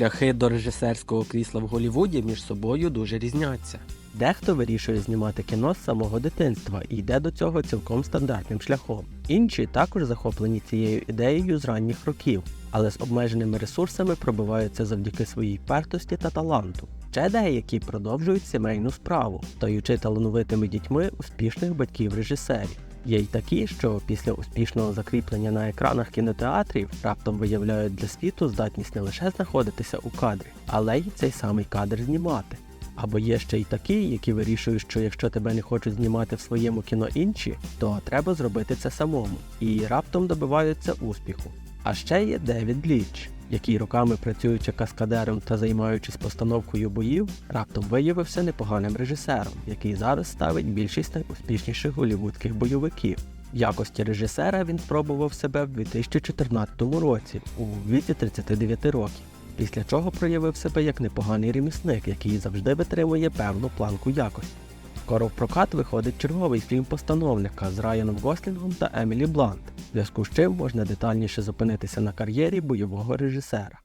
Шляхи до режисерського крісла в Голлівуді між собою дуже різняться. Дехто вирішує знімати кіно з самого дитинства і йде до цього цілком стандартним шляхом. Інші також захоплені цією ідеєю з ранніх років, але з обмеженими ресурсами пробиваються завдяки своїй впертості та таланту. Ще деякі продовжують сімейну справу, стаючи талановитими дітьми успішних батьків-режисерів. Є й такі, що після успішного закріплення на екранах кінотеатрів раптом виявляють для світу здатність не лише знаходитися у кадрі, але й цей самий кадр знімати. Або є ще й такі, які вирішують, що якщо тебе не хочуть знімати в своєму кіно інші, то треба зробити це самому, і раптом добиваються успіху. А ще є Девід Ліч, який роками працюючи каскадером та займаючись постановкою боїв, раптом виявився непоганим режисером, який зараз ставить більшість найуспішніших голівудських бойовиків. В якості режисера він спробував себе в 2014 році у віці 39 років, після чого проявив себе як непоганий ремісник, який завжди витримує певну планку якості. Скоро в прокат виходить черговий фільм постановника з Райаном Гослінгом та Емілі Блант, в зв'язку з чим можна детальніше зупинитися на кар'єрі бойового режисера.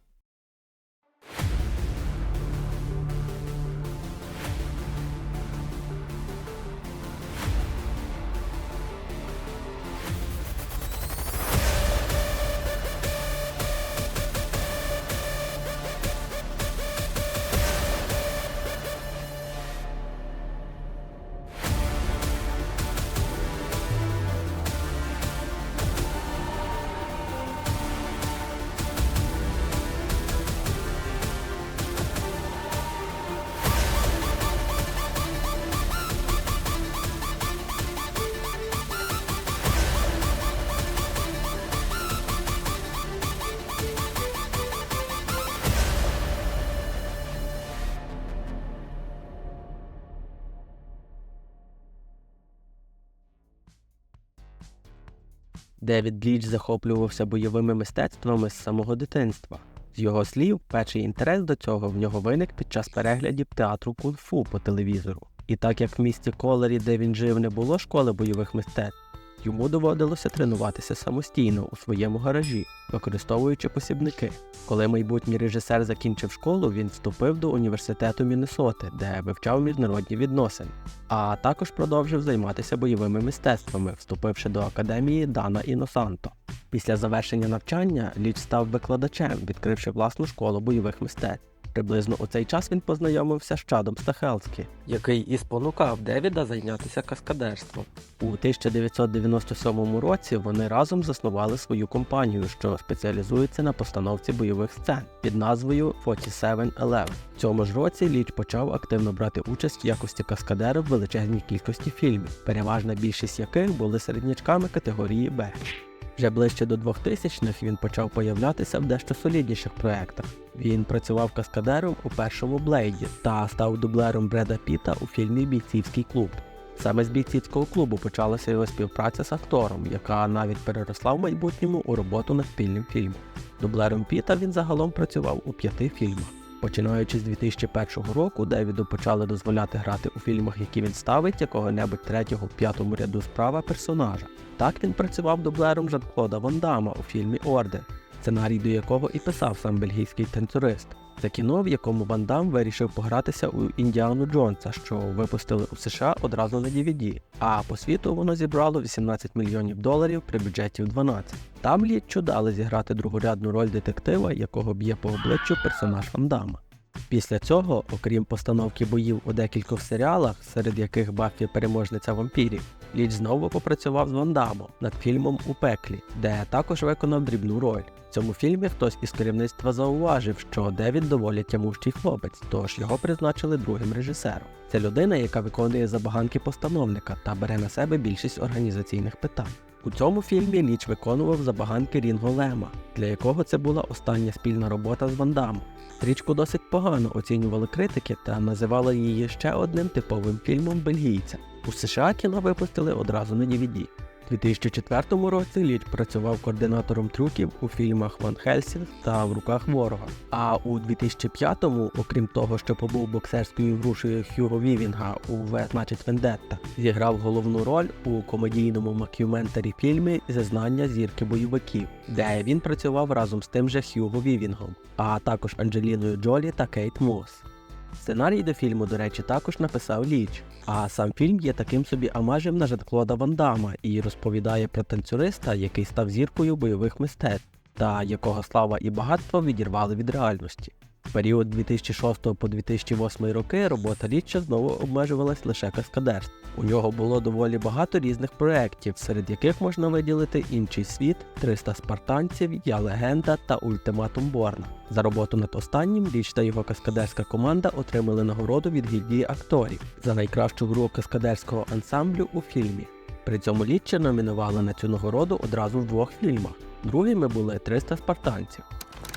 Девід Ліч захоплювався бойовими мистецтвами з самого дитинства. З його слів, перший інтерес до цього в нього виник під час переглядів театру кунг-фу по телевізору. І так як в місті Колері, де він жив, не було школи бойових мистецтв, йому доводилося тренуватися самостійно у своєму гаражі, використовуючи посібники. Коли майбутній режисер закінчив школу, він вступив до університету Міннесоти, де вивчав міжнародні відносини, а також продовжив займатися бойовими мистецтвами, вступивши до академії Дана Іносанто. Після завершення навчання Ліч став викладачем, відкривши власну школу бойових мистецтв. Приблизно у цей час він познайомився з Чадом Стахелські, який і спонукав Девіда зайнятися каскадерством. У 1997 році вони разом заснували свою компанію, що спеціалізується на постановці бойових сцен під назвою 4711. В цьому ж році Ліч почав активно брати участь в якості каскадера в величезній кількості фільмів, переважна більшість яких були середнячками категорії Б. Вже ближче до 2000-х він почав появлятися в дещо солідніших проєктах. Він працював каскадером у першому Блейді та став дублером Бреда Піта у фільмі Бійцівський клуб. Саме з бійцівського клубу почалася його співпраця з актором, яка навіть переросла в майбутньому у роботу над спільним фільмом. Дублером Піта він загалом працював у п'яти фільмах. Починаючи з 2001 року, Девіду почали дозволяти грати у фільмах, які він ставить якого-небудь третього в п'ятому ряду справа персонажа. Так він працював дублером Жан-Клода Ван Дамма у фільмі Орден, сценарій до якого і писав сам бельгійський танцюрист. Це кіно, в якому Ван Дам вирішив погратися у Індіану Джонса, що випустили у США одразу на DVD, а по світу воно зібрало 18 мільйонів доларів при бюджеті в 12. Там Літчу дали зіграти другорядну роль детектива, якого б'є по обличчю персонаж Ван Дамма. Після цього, окрім постановки боїв у декількох серіалах, серед яких Баффі переможниця вампірів, Ліч знову попрацював з Ван Дамом над фільмом У пеклі, де також виконав дрібну роль. В цьому фільмі хтось із керівництва зауважив, що Девід доволі тямущий хлопець, тож його призначили другим режисером. Це людина, яка виконує забаганки постановника та бере на себе більшість організаційних питань. У цьому фільмі Ліч виконував забаганки Рінго Лема, для якого це була остання спільна робота з Вандамом. Стрічку досить погано оцінювали критики та називали її ще одним типовим фільмом бельгійця. У США кіно випустили одразу на DVD. У 2004 році Ліч працював координатором трюків у фільмах Ван Хельсінг та В руках ворога. А у 2005-му, окрім того, що побув боксерською грушею Хьюго Вівінга у В значить Вендетта, зіграв головну роль у комедійному макюментарі фільмі Зізнання зірки бойовиків, де він працював разом з тим же Хьюго Вівінгом, а також Анджеліною Джолі та Кейт Мос. Сценарій до фільму, до речі, також написав Ліч. А сам фільм є таким собі амажем на Жан-Клода Ван Дама і розповідає про танцюриста, який став зіркою бойових мистецтв, та якого слава і багатство відірвали від реальності. В період 2006 по 2008 роки робота Ліча знову обмежувалась лише каскадерством. У нього було доволі багато різних проєктів, серед яких можна виділити інший світ, 300 спартанців, Я легенда та Ультиматум Борна. За роботу над останнім Ліч та його каскадерська команда отримали нагороду від гільдії акторів за найкращу гру каскадерського ансамблю у фільмі. При цьому Літча номінували на цю нагороду одразу в двох фільмах. Другими були 300 спартанців.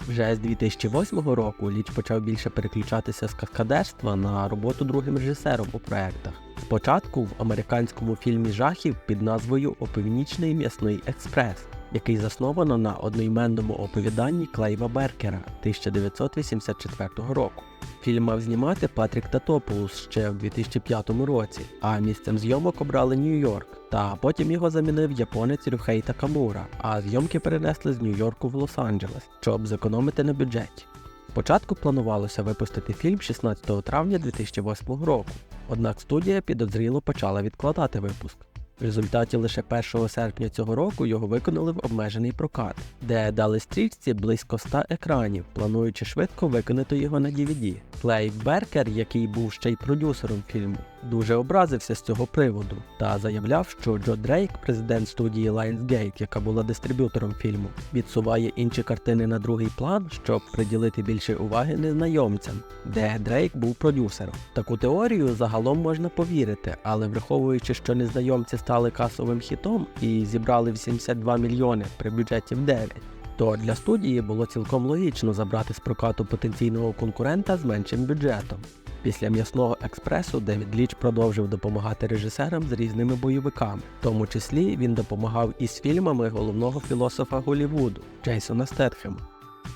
Вже з 2008 року Ліч почав більше переключатися з каскадерства на роботу другим режисером у проєктах. Спочатку в американському фільмі жахів під назвою Опівнічний м'ясний експрес, який засновано на одноіменному оповіданні Клейва Беркера 1984 року. Фільм мав знімати Патрік Татопулус ще в 2005 році, а місцем зйомок обрали Нью-Йорк. Та потім його замінив японець Рюхей Такамура, а зйомки перенесли з Нью-Йорку в Лос-Анджелес, щоб зекономити на бюджеті. Спочатку планувалося випустити фільм 16 травня 2008 року, однак студія підозріло почала відкладати випуск. В результаті лише 1 серпня цього року його виконали в обмежений прокат, де дали стрічці близько 100 екранів, плануючи швидко виконати його на DVD. Клей Беркер, який був ще й продюсером фільму, дуже образився з цього приводу та заявляв, що Джо Дрейк, президент студії Lionsgate, яка була дистриб'ютором фільму, відсуває інші картини на другий план, щоб приділити більше уваги незнайомцям, де Дрейк був продюсером. Таку теорію загалом можна повірити, але враховуючи, що незнайомці стали касовим хітом і зібрали 82 мільйони при бюджеті в 9, то для студії було цілком логічно забрати з прокату потенційного конкурента з меншим бюджетом. Після м'ясного експресу Девід Ліч продовжив допомагати режисерам з різними бойовиками, в тому числі він допомагав із фільмами головного філософа Голлівуду Джейсона Стетхема.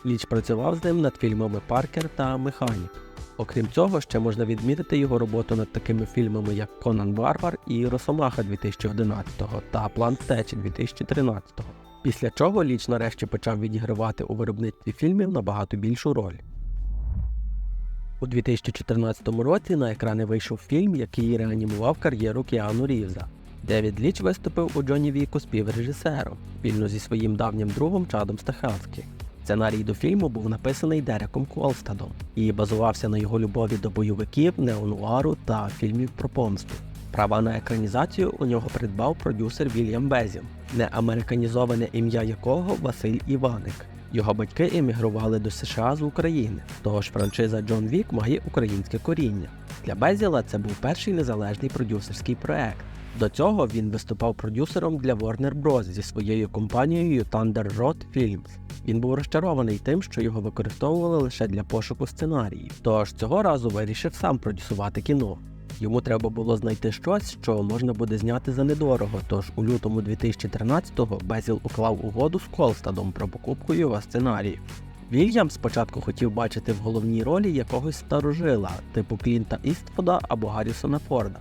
Ліч працював з ним над фільмами Паркер та Механік. Окрім цього, ще можна відмітити його роботу над такими фільмами, як Конан Варвар і Росомаха 2011 та План втечі 2013. Після чого Ліч нарешті почав відігравати у виробництві фільмів набагато більшу роль. У 2014 році на екрани вийшов фільм, який реанімував кар'єру Кіану Рівза. Девід Ліч виступив у Джоні Віку співрежисером спільно зі своїм давнім другом Чадом Стаханським. Сценарій до фільму був написаний Дереком Колстадом і базувався на його любові до бойовиків, неонуару та фільмів про помсту. Права на екранізацію у нього придбав продюсер Вільям Безін, неамериканізоване ім'я якого Василь Іваник. Його батьки емігрували до США з України, тож франшиза Джон Вік має українське коріння. Для Безіла це був перший незалежний продюсерський проект. До цього він виступав продюсером для Warner Bros. зі своєю компанією Thunder Road Films. Він був розчарований тим, що його використовували лише для пошуку сценаріїв, тож цього разу вирішив сам продюсувати кіно. Йому треба було знайти щось, що можна буде зняти за недорого. Тож у лютому 2013-го Безіл уклав угоду з Колстадом про покупку його сценаріїв. Вільям спочатку хотів бачити в головній ролі якогось старожила, типу Клінта Іствуда або Гаррісона Форда.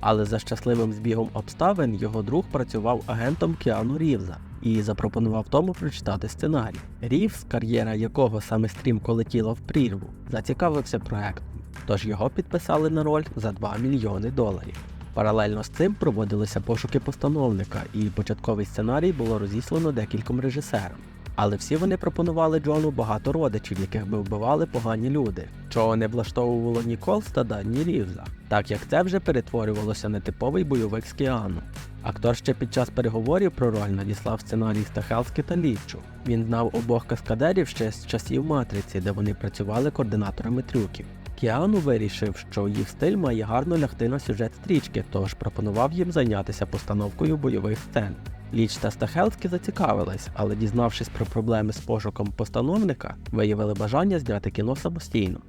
Але за щасливим збігом обставин його друг працював агентом Кіану Рівза і запропонував тому прочитати сценарій. Рівз, кар'єра якого саме стрімко летіла в прірву, зацікавився проектом, тож його підписали на роль за 2 мільйони доларів. Паралельно з цим проводилися пошуки постановника, і початковий сценарій було розіслано декільком режисерам. Але всі вони пропонували Джону багато родичів, яких би вбивали погані люди, чого не влаштовувало ні Колстада, ні Рівза, так як це вже перетворювалося на типовий бойовик з Кіану. Актор ще під час переговорів про роль надіслав сценарій Стахелськи та Лічу. Він знав обох каскадерів ще з часів матриці, де вони працювали координаторами трюків. Кіану вирішив, що їх стиль має гарно лягти на сюжет стрічки, тож пропонував їм зайнятися постановкою бойових сцен. Ліч та Стахелські зацікавились, але дізнавшись про проблеми з пошуком постановника, виявили бажання зняти кіно самостійно.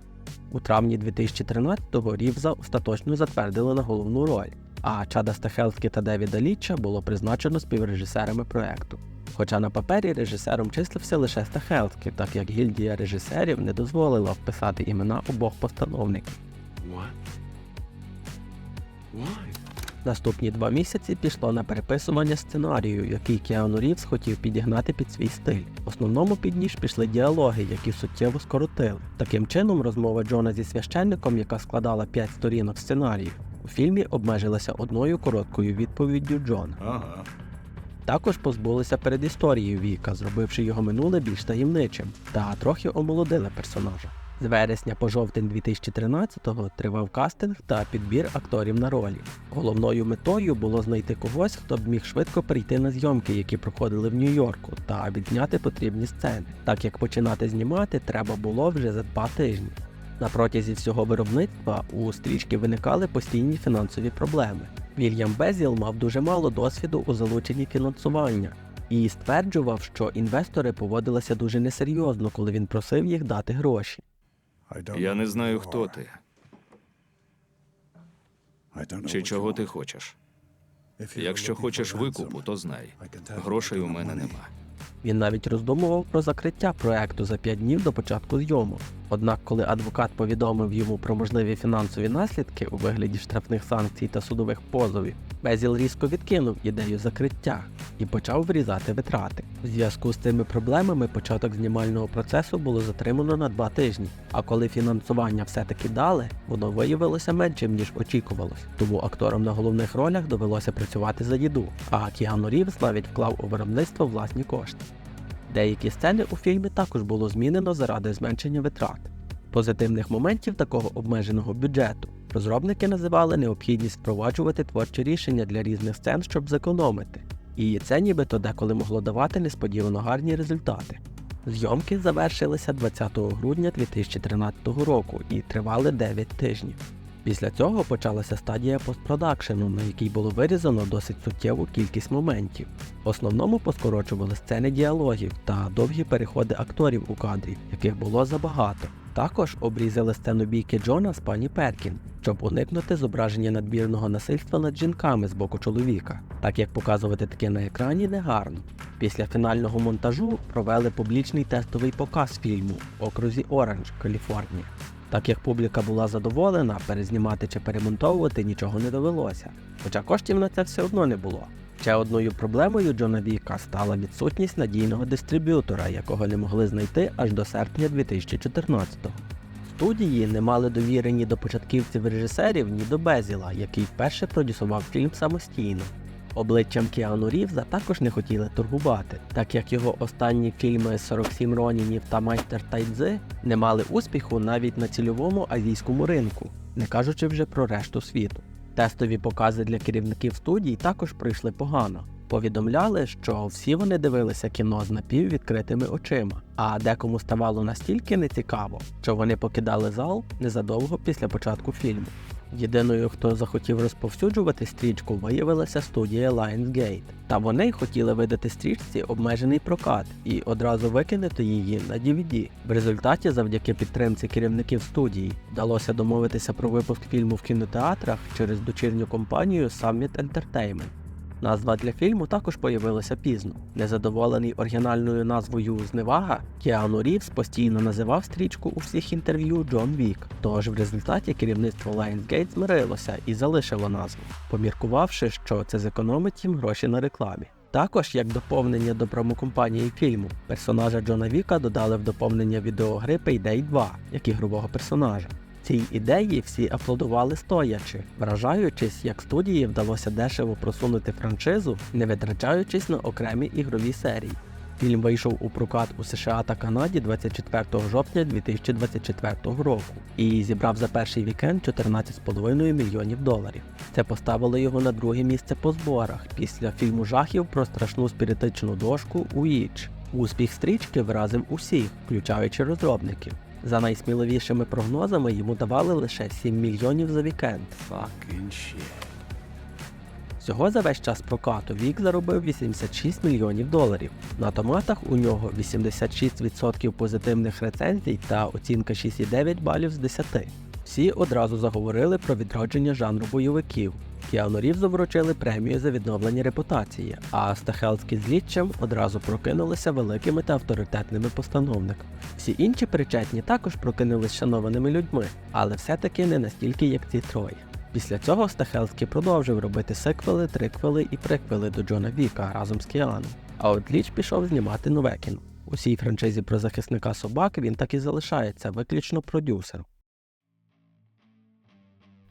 У травні 2013-го Рівза остаточно затвердили на головну роль. а Чада Стахелські та Девіда Літча було призначено співрежисерами проекту. Хоча на папері режисером числився лише Стахелський, так як гільдія режисерів не дозволила вписати імена обох постановників. What? Why? Наступні два місяці пішло на переписування сценарію, який Кіану Рівз хотів підігнати під свій стиль. В основному під ніж пішли діалоги, які суттєво скоротили. Таким чином, розмова Джона зі священником, яка складала 5 сторінок сценарію, у фільмі обмежилася одною короткою відповіддю Джона. Ага. Також позбулися передісторії Віка, зробивши його минуле більш таємничим, та трохи омолодили персонажа. З вересня по жовтень 2013-го тривав кастинг та підбір акторів на ролі. Головною метою було знайти когось, хто б міг швидко перейти на зйомки, які проходили в Нью-Йорку, та відзняти потрібні сцени, так як починати знімати треба було вже за два тижні. На протязі всього виробництва у стрічки виникали постійні фінансові проблеми. Вільям Безіл мав дуже мало досвіду у залученні фінансування і стверджував, що інвестори поводилися дуже несерйозно, коли він просив їх дати гроші. Я не знаю, хто ти чи чого ти хочеш. Якщо хочеш викупу, то знай. Грошей у мене нема. Він навіть роздумував про закриття проекту за 5 днів до початку зйомок. Однак, коли адвокат повідомив йому про можливі фінансові наслідки у вигляді штрафних санкцій та судових позовів, Безіл різко відкинув ідею закриття і почав врізати витрати. У зв'язку з цими проблемами початок знімального процесу було затримано на два тижні. А коли фінансування все-таки дали, воно виявилося меншим ніж очікувалось. Тому акторам на головних ролях довелося працювати за їду. А Кіану Рівз навіть вклав у виробництво власні кошти. Деякі сцени у фільмі також було змінено заради зменшення витрат. Позитивних моментів такого обмеженого бюджету розробники називали необхідність впроваджувати творчі рішення для різних сцен, щоб зекономити. І це нібито деколи могло давати несподівано гарні результати. Зйомки завершилися 20 грудня 2013 року і тривали 9 тижнів. Після цього почалася стадія постпродакшену, на якій було вирізано досить суттєву кількість моментів. В основному поскорочували сцени діалогів та довгі переходи акторів у кадрі, яких було забагато. Також обрізали сцену бійки Джона з пані Перкін, щоб уникнути зображення надмірного насильства над жінками з боку чоловіка, так як показувати таке на екрані негарно. Після фінального монтажу провели публічний тестовий показ фільму в окрузі Оранж, Каліфорнія. Так як публіка була задоволена, перезнімати чи перемонтовувати нічого не довелося, хоча коштів на це все одно не було. Ще одною проблемою Джона Віка стала відсутність надійного дистриб'ютора, якого не могли знайти аж до серпня 2014-го. Студії не мали довіри ні до початківців режисерів, ні до Безіла, який вперше продюсував фільм самостійно. Обличчям Кіану Рівза також не хотіли торгувати, так як його останні фільми «47 Ронінів та Майстер Тайдзи не мали успіху навіть на цільовому азійському ринку, не кажучи вже про решту світу. Тестові покази для керівників студій також пройшли погано. Повідомляли, що всі вони дивилися кіно з напіввідкритими очима, а декому ставало настільки нецікаво, що вони покидали зал незадовго після початку фільму. Єдиною, хто захотів розповсюджувати стрічку, виявилася студія Lionsgate. Та вони хотіли видати стрічці обмежений прокат і одразу викинути її на DVD. В результаті, завдяки підтримці керівників студії, вдалося домовитися про випуск фільму в кінотеатрах через дочірню компанію Summit Entertainment. Назва для фільму також появилася пізно. Незадоволений оригінальною назвою Зневага, Кіану Рівз постійно називав стрічку у всіх інтерв'ю Джон Вік. Тож в результаті керівництво Lionsgate змирилося і залишило назву, поміркувавши, що це зекономить їм гроші на рекламі. Також, як доповнення до промокомпанії фільму, персонажа Джона Віка додали в доповнення відеогри Payday 2 як ігрового персонажа. Цій ідеї всі аплодували стоячи, вражаючись, як студії вдалося дешево просунути франшизу, не витрачаючись на окремі ігрові серії. Фільм вийшов у прокат у США та Канаді 24 жовтня 2024 року і зібрав за перший вікенд 14,5 мільйонів доларів. Це поставило його на друге місце по зборах після фільму жахів про страшну спіритичну дошку Уіч. Успіх стрічки вразив усіх, включаючи розробників. За найсміливішими прогнозами йому давали лише 7 мільйонів за вікенд. Fucking shit. Всього за весь час прокату Вік заробив 86 мільйонів доларів. На томатах у нього 86% позитивних рецензій та оцінка 6,9 балів з 10. Всі одразу заговорили про відродження жанру бойовиків. Кіану Рівзу вручили премію за відновлення репутації, а Стахелські з Літчем одразу прокинулися великими та авторитетними постановниками. Всі інші причетні також прокинулись шанованими людьми, але все-таки не настільки, як ці троє. Після цього Стахелський продовжив робити сиквели, триквели і приквели до Джона Віка разом з Кіаном. А от Ліч пішов знімати нове кіно. У цій франшизі про захисника собак він так і залишається виключно продюсером.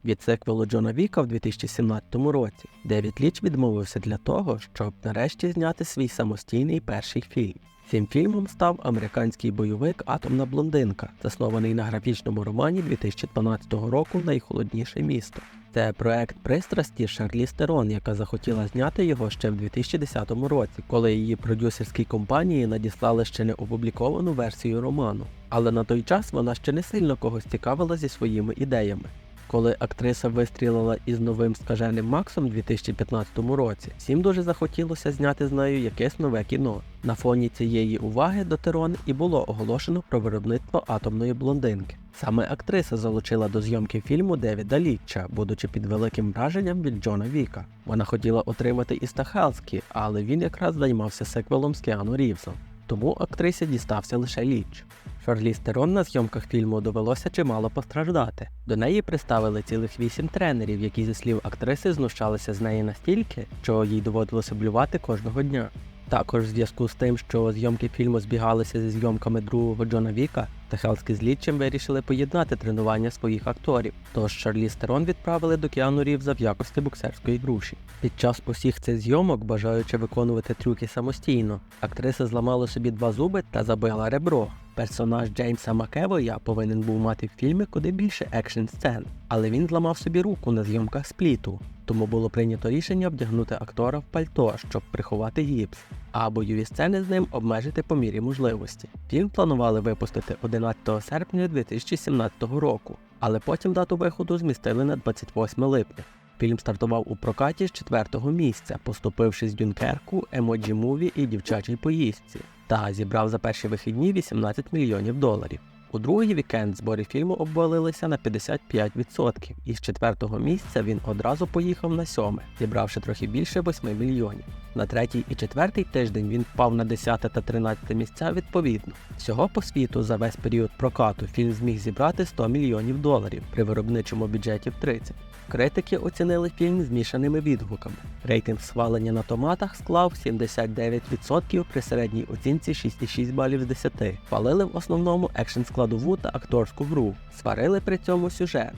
Від сиквелу Джона Віка в 2017 році Девід Ліч відмовився для того, щоб нарешті зняти свій самостійний перший фільм. Цим фільмом став американський бойовик Атомна блондинка, заснований на графічному романі 2012 року Найхолодніше місто. Це проект пристрасті Шарлі Стерон, яка захотіла зняти його ще в 2010 році, коли її продюсерській компанії надіслали ще не опубліковану версію роману. Але на той час вона ще не сильно когось цікавила зі своїми ідеями. Коли актриса вистрілила із новим скаженим Максом у 2015 році, всім дуже захотілося зняти з нею якесь нове кіно. На фоні цієї уваги до Терон і було оголошено про виробництво атомної блондинки. Саме актриса залучила до зйомки фільму Девіда Літча, будучи під великим враженням від Джона Віка. Вона хотіла отримати і Стахелський, але він якраз займався секвелом з Кіану Рівзом. Тому актрисі дістався лише Ліч. Шарлі Стерон на зйомках фільму довелося чимало постраждати. До неї приставили цілих вісім тренерів, які, зі слів актриси, знущалися з неї настільки, що їй доводилося блювати кожного дня. Також в зв'язку з тим, що зйомки фільму збігалися зі зйомками другого Джона Віка, Техелський з Літчем вирішили поєднати тренування своїх акторів. Тож Шарлі Стерон відправили до Кіану Рівза в якості боксерської груші. Під час усіх цих зйомок, бажаючи виконувати трюки самостійно, актриса зламала собі два зуби та забила ребро. Персонаж Джеймса Макевоя повинен був мати в фільмі куди більше екшн сцен, але він зламав собі руку на зйомках спліту, тому було прийнято рішення вдягнути актора в пальто, щоб приховати гіпс, а бойові сцени з ним обмежити по мірі можливості. Фільм планували випустити 11 серпня 2017 року, але потім дату виходу змістили на 28 липня. Фільм стартував у прокаті з четвертого місця, поступивши з Дюнкерку, Емоджі Муві і дівчачій поїздці, та зібрав за перші вихідні 18 мільйонів доларів. У другий вікенд збори фільму обвалилися на 55%, і з четвертого місця він одразу поїхав на сьоме, зібравши трохи більше 8 мільйонів. На третій і четвертий тиждень він впав на 10 та 13 місця відповідно. Всього по світу за весь період прокату фільм зміг зібрати 100 мільйонів доларів при виробничому бюджеті в 30. Критики оцінили фільм змішаними відгуками. Рейтинг схвалення на томатах склав 79% при середній оцінці 6,6 балів з 10. Хвалили в основному екшн складову та акторську гру, сварили при цьому сюжет.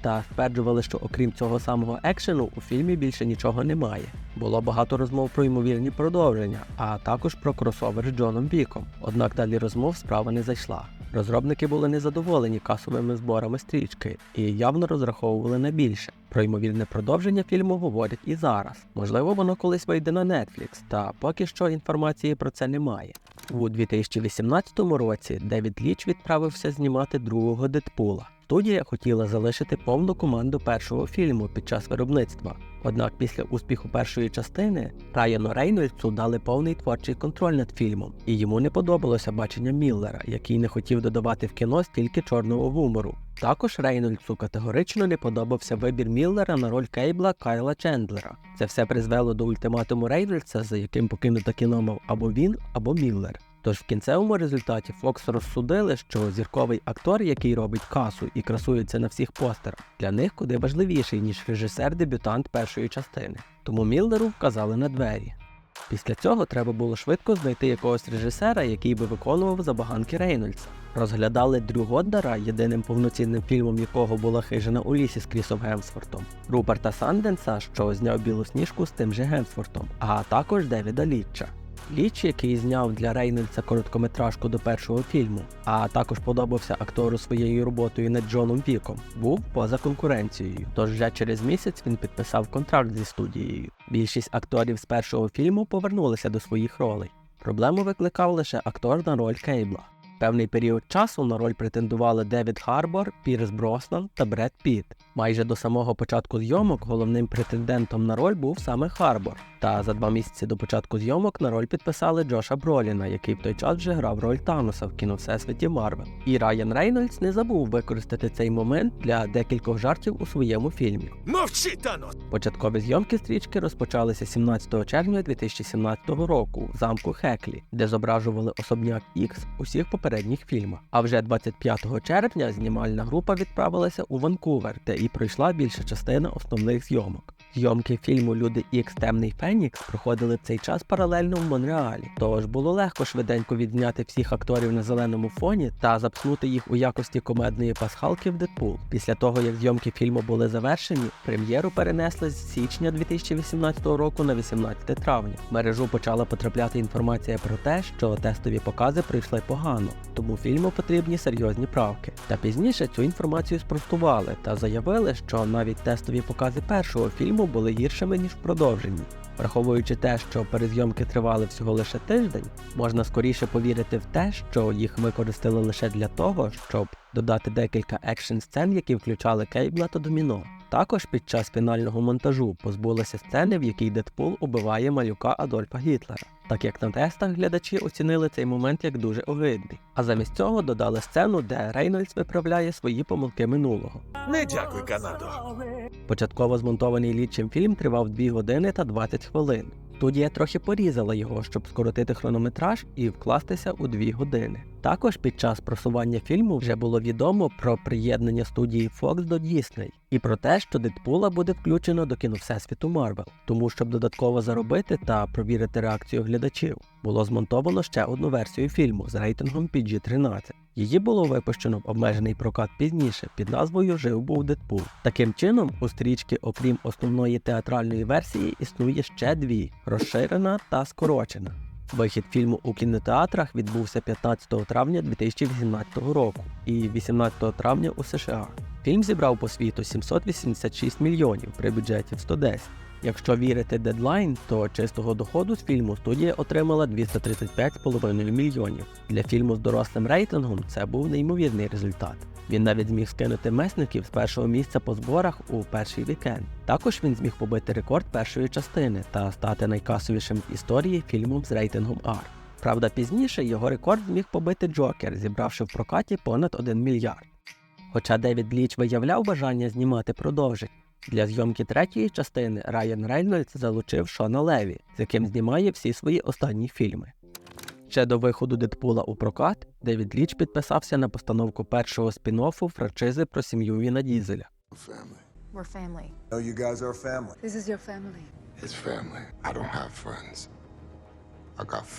Та стверджували, що окрім цього самого екшену у фільмі більше нічого немає. Було багато розмов про ймовірні продовження, а також про кросовер з Джоном Віком. Однак далі розмов справа не зайшла. Розробники були незадоволені касовими зборами стрічки і явно розраховували на більше. Про ймовірне продовження фільму говорять і зараз. Можливо, воно колись вийде на Netflix, та поки що інформації про це немає. У 2018 році Девід Ліч відправився знімати другого Дедпула. Студія хотіла залишити повну команду першого фільму під час виробництва. Однак після успіху першої частини Райану Рейнольдсу дали повний творчий контроль над фільмом, і йому не подобалося бачення Міллера, який не хотів додавати в кіно стільки чорного гумору. Також Рейнольдсу категорично не подобався вибір Міллера на роль Кейбла Кайла Чендлера. Це все призвело до ультиматуму Рейнольдса, за яким покинуто кіно мав або він, або Міллер. Тож в кінцевому результаті Фокс розсудили, що зірковий актор, який робить касу і красується на всіх постерах, для них куди важливіший, ніж режисер-дебютант першої частини. Тому Міллеру вказали на двері. Після цього треба було швидко знайти якогось режисера, який би виконував забаганки Рейнольдса. Розглядали Дрю Годдара, єдиним повноцінним фільмом якого була хижина у лісі з Крісом Гемсвортом, Руперта Санденса, що зняв білу сніжку з тим же Гемсвортом, а також Девіда Літча. Ліч, який зняв для Рейнольдса короткометражку до першого фільму, а також подобався актору своєю роботою над Джоном Віком, був поза конкуренцією. Тож вже через місяць він підписав контракт зі студією. Більшість акторів з першого фільму повернулися до своїх ролей. Проблему викликав лише актор на роль Кейбла. Певний період часу на роль претендували Девід Харбор, Пірс Броснан та Бред Піт. Майже до самого початку зйомок головним претендентом на роль був саме Харбор. Та за два місяці до початку зйомок на роль підписали Джоша Броліна, який в той час вже грав роль Таноса в кіно Всесвіті Марвел. І Райан Рейнольдс не забув використати цей момент для декількох жартів у своєму фільмі. Мовчи, Танос! Початкові зйомки стрічки розпочалися 17 червня 2017 року в замку Хеклі, де зображували особняк Ікс у всіх попередніх фільмах. А вже 25 червня знімальна група відправилася у Ванкувер, де і пройшла більша частина основних зйомок. Зйомки фільму Люди Ікс Темний Фенікс проходили в цей час паралельно в Монреалі, тож було легко швиденько відзняти всіх акторів на зеленому фоні та запхнути їх у якості комедної пасхалки в Дедпул. Після того, як зйомки фільму були завершені, прем'єру перенесли з січня 2018 року на 18 травня. В мережу почала потрапляти інформація про те, що тестові покази пройшли погано, тому фільму потрібні серйозні правки. Та пізніше цю інформацію спростували та заявили, що навіть тестові покази першого фільму були гіршими ніж в продовженні. Враховуючи те, що перезйомки тривали всього лише тиждень, можна скоріше повірити в те, що їх використали лише для того, щоб додати декілька екшн сцен, які включали Кейбла та Доміно. Також під час фінального монтажу позбулися сцени, в якій Дедпул убиває малюка Адольфа Гітлера, так як на тестах глядачі оцінили цей момент як дуже огидний. А замість цього додали сцену, де Рейнольдс виправляє свої помилки минулого. Не дякую, Канадо. Початково змонтований лічим фільм тривав 2 години та 20 хвилин. Студія трохи порізала його, щоб скоротити хронометраж і вкластися у 2 години. Також під час просування фільму вже було відомо про приєднання студії Fox до Disney і про те, що Дедпула буде включено до кіно Всесвіту Марвел. Тому, щоб додатково заробити та провірити реакцію глядачів, було змонтовано ще одну версію фільму з рейтингом PG-13. Її було випущено в обмежений прокат пізніше під назвою Жив був Дедпул. Таким чином, у стрічки, окрім основної театральної версії, існує ще дві розширена та скорочена. Вихід фільму у кінотеатрах відбувся 15 травня 2018 року і 18 травня у США. Фільм зібрав по світу 786 мільйонів при бюджеті в 110. Якщо вірити дедлайн, то чистого доходу з фільму студія отримала 235,5 мільйонів. Для фільму з дорослим рейтингом це був неймовірний результат. Він навіть зміг скинути месників з першого місця по зборах у перший вікенд. Також він зміг побити рекорд першої частини та стати найкасовішим в історії фільмом з рейтингом R. Правда, пізніше його рекорд зміг побити Джокер, зібравши в прокаті понад 1 мільярд. Хоча Девід Ліч виявляв бажання знімати продовжень, для зйомки третьої частини Райан Рейнольдс залучив Шона Леві, з яким знімає всі свої останні фільми. Ще до виходу Дедпула у прокат Девід Ліч підписався на постановку першого спін-оффу франшизи про сім'ю Віна Дізеля.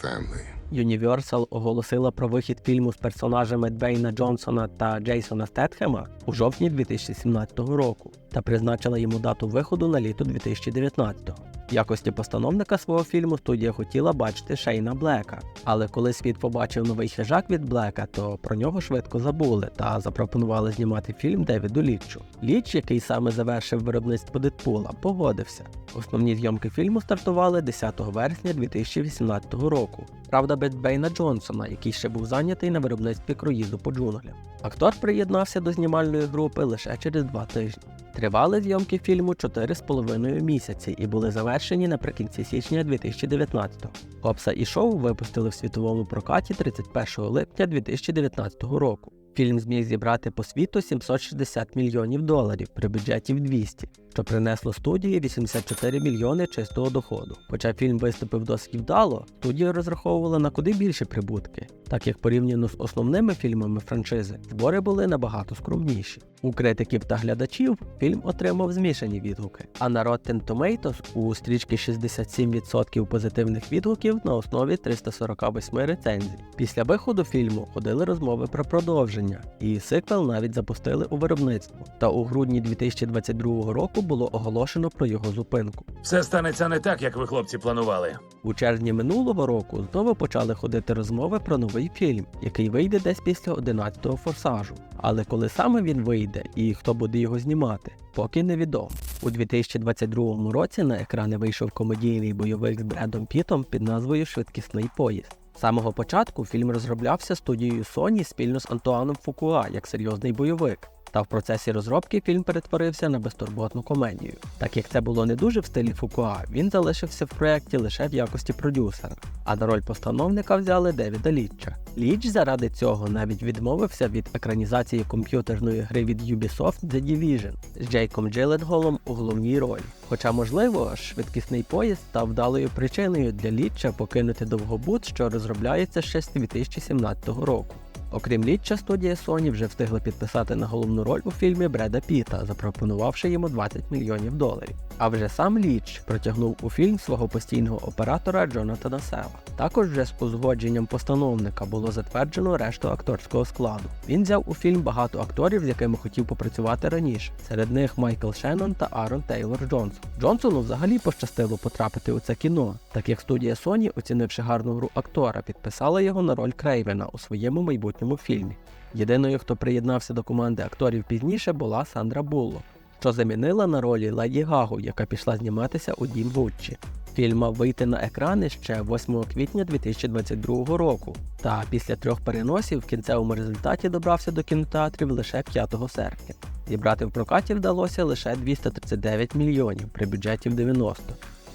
Family. Universal оголосила про вихід фільму з персонажами Двейна Джонсона та Джейсона Стетхема у жовтні 2017 року та призначила йому дату виходу на літо 2019. В якості постановника свого фільму студія хотіла бачити Шейна Блека, але коли світ побачив новий хижак від Блека, то про нього швидко забули та запропонували знімати фільм Девіду Лічу. Ліч, який саме завершив виробництво Дедпула, погодився. Основні зйомки фільму стартували 10 вересня 2018 року. Правда, без Бейна Джонсона, який ще був зайнятий на виробництві круїзу по джунглям. Актор приєднався до знімальної групи лише через два тижні. Тривали зйомки фільму 4,5 місяці і були завершені наприкінці січня 2019-го. Копса і шоу випустили в світовому прокаті 31 липня 2019 року. Фільм зміг зібрати по світу 760 мільйонів доларів при бюджеті в 200, що принесло студії 84 мільйони чистого доходу. Хоча фільм виступив досить вдало, студія розраховувала на куди більші прибутки, так як порівняно з основними фільмами франшизи, збори були набагато скромніші. У критиків та глядачів фільм отримав змішані відгуки, а на Rotten Tomatoes у стрічки 67% позитивних відгуків на основі 348 рецензій. Після виходу фільму ходили розмови про продовження, і сиквел навіть запустили у виробництво. Та у грудні 2022 року було оголошено про його зупинку. Все станеться не так, як ви, хлопці, планували. У червні минулого року знову почали ходити розмови про новий фільм, який вийде десь після 11-го форсажу. Але коли саме він вийде і хто буде його знімати, поки невідомо. У 2022 році на екрани вийшов комедійний бойовик з Бредом Пітом під назвою Швидкісний поїзд. З самого початку фільм розроблявся студією Sony спільно з Антуаном Фукуа як серйозний бойовик. Та в процесі розробки фільм перетворився на безтурботну комедію. Так як це було не дуже в стилі Фукуа, він залишився в проєкті лише в якості продюсера. А на роль постановника взяли Девіда Літча. Ліч заради цього навіть відмовився від екранізації комп'ютерної гри від Ubisoft The Division з Джейком Джилленголом у головній ролі. Хоча, можливо, швидкісний поїзд став вдалою причиною для Літча покинути довгобут, що розробляється ще з 2017 року. Окрім Літча, студія Sony вже встигла підписати на головну роль у фільмі Бреда Піта, запропонувавши йому 20 мільйонів доларів. А вже сам Ліч протягнув у фільм свого постійного оператора Джонатана Села. Також вже з узгодженням постановника було затверджено решту акторського складу. Він взяв у фільм багато акторів, з якими хотів попрацювати раніше. Серед них Майкл Шеннон та Арон Тейлор Джонсон. Джонсону взагалі пощастило потрапити у це кіно, так як студія Sony, оцінивши гарну гру актора, підписала його на роль Крейвена у своєму майбутньому фільмі. Єдиною, хто приєднався до команди акторів пізніше, була Сандра Буллок, що замінила на ролі Леді Гагу, яка пішла зніматися у Дім Гуччі. Фільм мав вийти на екрани ще 8 квітня 2022 року, та після трьох переносів в кінцевому результаті добрався до кінотеатрів лише 5 серпня. Зібрати в прокаті вдалося лише 239 мільйонів при бюджеті в 90.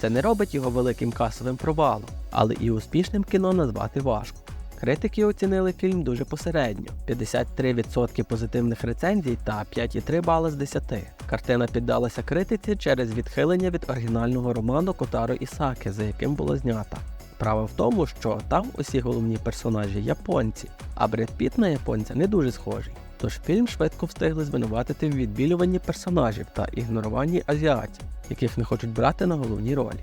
Це не робить його великим касовим провалом, але і успішним кіно назвати важко. Критики оцінили фільм дуже посередньо: 53% позитивних рецензій та 5,3 бали з 10. Картина піддалася критиці через відхилення від оригінального роману Котаро Ісаки, за яким було знята. Справа в тому, що там усі головні персонажі японці, а Бред Піт на японця не дуже схожий. Тож фільм швидко встигли звинуватити в відбілюванні персонажів та ігноруванні азіатів, яких не хочуть брати на головні ролі.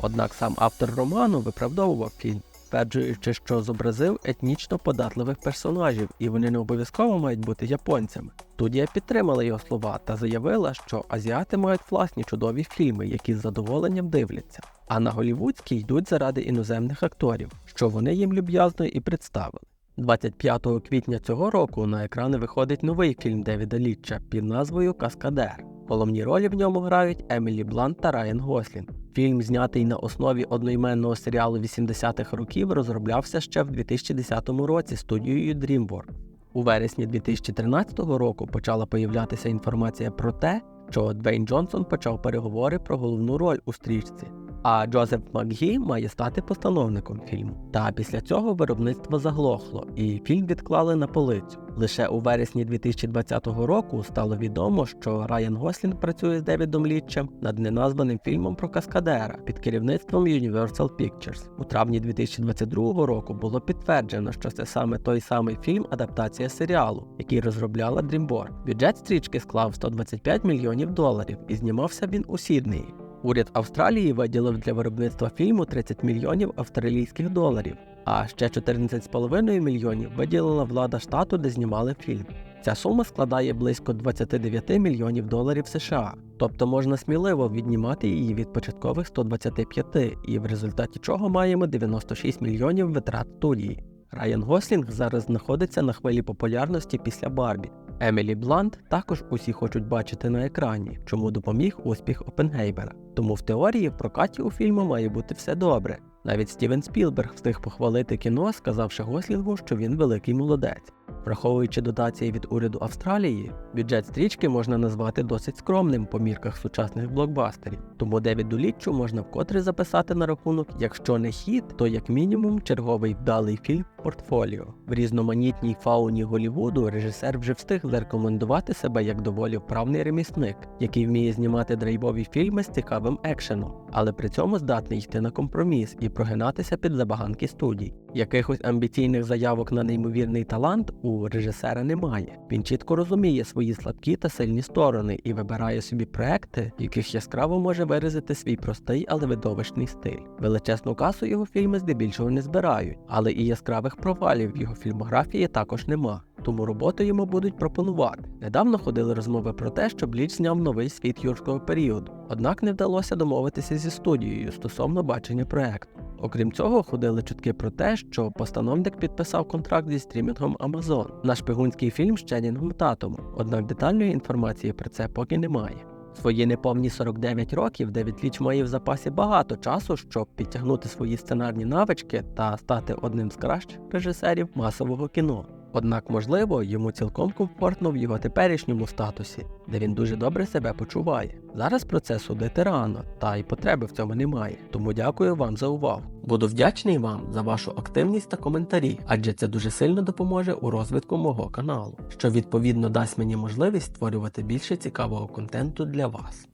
Однак сам автор роману виправдовував фільм, стверджуючи, що зобразив етнічно податливих персонажів, і вони не обов'язково мають бути японцями. Студія підтримала його слова та заявила, що азіати мають власні чудові фільми, які з задоволенням дивляться. А на голівудські йдуть заради іноземних акторів, що вони їм люб'язно і представили. 25 квітня цього року на екрани виходить новий фільм Девіда Літча під назвою Каскадер. Головні ролі в ньому грають Емілі Блант та Райан Гослін. Фільм, знятий на основі одноіменного серіалу 80-х років, розроблявся ще в 2010 році студією DreamWorks. У вересні 2013 року почала появлятися інформація про те, що Двейн Джонсон почав переговори про головну роль у стрічці. А Джозеф Макгі має стати постановником фільму. Та після цього виробництво заглохло, і фільм відклали на полицю. Лише у вересні 2020 року стало відомо, що Райан Гослінг працює з Девідом Літчем над неназваним фільмом про Каскадера під керівництвом Universal Pictures. У травні 2022 року було підтверджено, що це саме той самий фільм адаптація серіалу, який розробляла DreamWorks. Бюджет стрічки склав 125 мільйонів доларів і знімався він у Сіднеї. Уряд Австралії виділив для виробництва фільму 30 мільйонів австралійських доларів, а ще 14,5 мільйонів виділила влада штату, де знімали фільм. Ця сума складає близько 29 мільйонів доларів США, тобто можна сміливо віднімати її від початкових 125, і в результаті чого маємо 96 мільйонів витрат студії. Райан Гослінг зараз знаходиться на хвилі популярності після Барбі. Емілі Блант також усі хочуть бачити на екрані, чому допоміг успіх Опенгеймера. Тому в теорії в прокаті у фільму має бути все добре. Навіть Стівен Спілберг встиг похвалити кіно, сказавши Гослінгу, що він великий молодець. Враховуючи дотації від уряду Австралії, бюджет стрічки можна назвати досить скромним по мірках сучасних блокбастерів. Тому Девіду Літчу можна вкотре записати на рахунок, якщо не хіт, то як мінімум черговий вдалий фільм в портфоліо. В різноманітній фауні Голівуду режисер вже встиг зарекомендувати себе як доволі вправний ремісник, який вміє знімати драйвові фільми з цікавим екшеном, але при цьому здатний йти на компроміс і прогинатися під забаганки студій. Якихось амбіційних заявок на неймовірний талант у режисера немає. Він чітко розуміє свої слабкі та сильні сторони і вибирає собі проекти, яких яскраво може виразити свій простий, але видовищний стиль. Величезну касу його фільми здебільшого не збирають, але і яскравих провалів в його фільмографії також нема. Тому роботу йому будуть пропонувати. Недавно ходили розмови про те, що Бліч зняв новий світ юрського періоду, однак не вдалося домовитися зі студією стосовно бачення проекту. Окрім цього, ходили чутки про те, що постановник підписав контракт зі стрімінгом Amazon на шпигунський фільм з Ченнінгом татом. однак детальної інформації про це поки немає. Свої неповні 49 років Девід Ліч має в запасі багато часу, щоб підтягнути свої сценарні навички та стати одним з кращих режисерів масового кіно. Однак, можливо, йому цілком комфортно в його теперішньому статусі, де він дуже добре себе почуває. Зараз про це судити рано, та й потреби в цьому немає. Тому дякую вам за увагу. Буду вдячний вам за вашу активність та коментарі, адже це дуже сильно допоможе у розвитку мого каналу, що відповідно дасть мені можливість створювати більше цікавого контенту для вас.